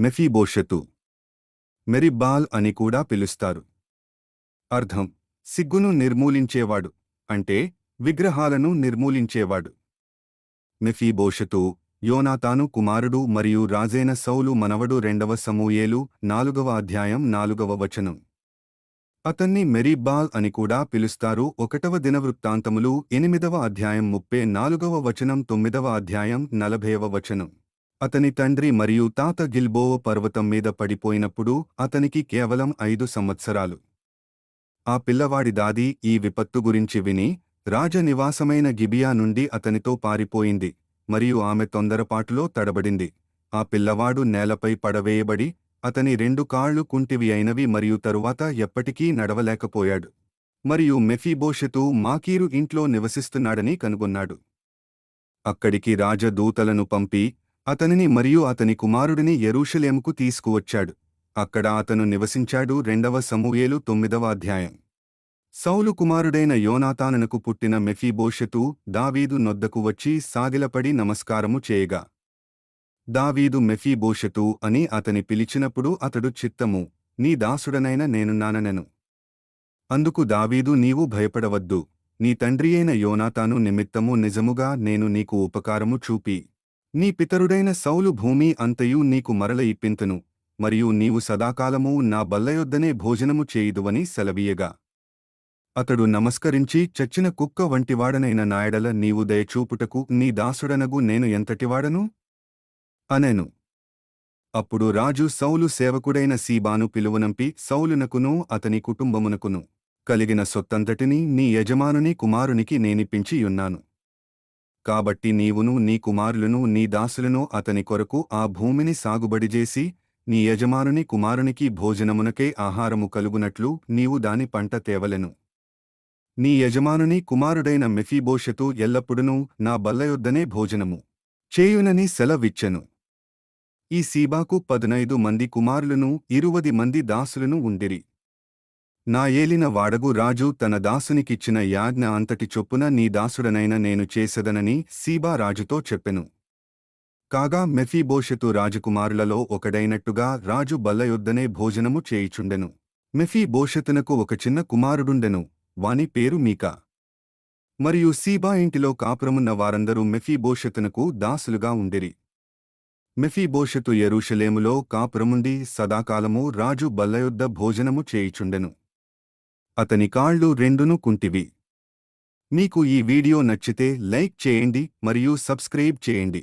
మెఫీబోషతు. మెరిబాల్ అని కూడా పిలుస్తారు. అర్థం. సిగ్గును నిర్మూలించేవాడు. అంటే విగ్రహాలను నిర్మూలించేవాడు. మెఫీబోషతు యోనాతాను కుమారుడు మరియు రాజైన సౌలు మనవడు రెండవ సమూయేలు నాలుగవ అధ్యాయం నాలుగవ వచనం. అతన్ని మెరీబాల్ అని కూడా పిలుస్తారు. ఒకటవ దినవృత్తాంతములు ఎనిమిదవ అధ్యాయం ముప్పై నాలుగవ వచనం తొమ్మిదవ అధ్యాయం నలభైవ వచనం. అతని తండ్రి మరియు తాత గిల్బోవ పర్వతం మీద పడిపోయినప్పుడు అతనికి కేవలం ఐదు సంవత్సరాలు. ఆ పిల్లవాడి దాది ఈ విపత్తు గురించి విని రాజనివాసమైన గిబియా నుండి అతనితో పారిపోయింది మరియు ఆమె తొందరపాటులో తడబడింది. ఆ పిల్లవాడు నేలపై పడవేయబడి అతని రెండు కాళ్ళు కుంటివి అయినవి మరియు తరువాత ఎప్పటికీ నడవలేకపోయాడు. మరియు మెఫీబోషతు మాకీరు ఇంట్లో నివసిస్తున్నాడని కనుగొన్నాడు. అక్కడికి రాజదూతలను పంపి అతనిని మరియు అతని కుమారుడిని ఎరూషలేముకు తీసుకువచ్చాడు. అక్కడ అతను నివసించాడు రెండవ సమూయేలు తొమ్మిదవ అధ్యాయం. సౌలు కుమారుడైన యోనాతాననకు పుట్టిన మెఫీబోషతు దావీదు నొద్దకు వచ్చి సాగిలపడి నమస్కారము చేయగా దావీదు మెఫీబోషతు అని అతని పిలిచినప్పుడు అతడు చిత్తము నీ దాసుడనైన నేనున్నాననెను అందుకు దావీదు నీవు భయపడవద్దు. నీ తండ్రియైన యోనాతాను నిమిత్తము నిజముగా నేను నీకు ఉపకారము చూపి నీ పితరుడైన సౌలు భూమి అంతయు నీకు మరల ఇప్పింతును మరియు నీవు సదాకాలము నా బల్లయొద్దనే భోజనము చేయుదువని సెలవీయగా. అతడు నమస్కరించి చచ్చిన కుక్క వంటివాడనైన నాయడల నీవు దయచూపుటకు నీ దాసుడనగు నేను ఎంతటివాడను? అనెను. అప్పుడు రాజు సౌలు సేవకుడైన సీబాను పిలువనంపి సౌలునకును అతని కుటుంబమునకును కలిగిన సొత్తంతటినీ నీ యజమానుని కుమారునికి నేనిపించియున్నాను కాబట్టి నీవును నీ కుమారులను నీ దాసులను అతని కొరకు ఆ భూమిని సాగుబడిజేసి నీ యజమానుని కుమారునికి భోజనమునకే ఆహారము కలుగునట్లు నీవు దాని పంట తేవలెను. నీ యజమానుని కుమారుడైన మెఫీభోషతు ఎల్లప్పుడునూ నా బల్లయొద్దనే భోజనము చేయునని సెలవిచ్చెను. ఈ సీబాకు పదునైదు మంది కుమారులను ఇరువది మంది దాసులను ఉండిరి. నా ఏలిన వాడగు రాజు తన దాసునికిచ్చిన యాజ్ఞ అంతటి చొప్పున నీ దాసుడనైన నేను చేసెదనని సీబా రాజుతో చెప్పెను. కాగా మెఫీబోషెతు రాజకుమారులలో ఒకడైనట్టుగా రాజు బల్లయొద్దనే భోజనము చేయిచుండెను. మెఫీబోషెతునకు ఒక చిన్న కుమారుడుండెను వాని పేరు మీకా. మరియు సీబా ఇంటిలో కాపురమున్న వారందరూ మెఫీబోషెతునకు దాసులుగా ఉండిరి. మెఫీబోషెతు ఎరూషలేములో కాపురముండి సదాకాలము రాజు బల్లయొద్ద భోజనము చేయిచుండెను. అతని కాళ్ళు రెండును కుంటివి. మీకు ఈ వీడియో నచ్చితే లైక్ చేయండి మరియు సబ్స్క్రైబ్ చేయండి.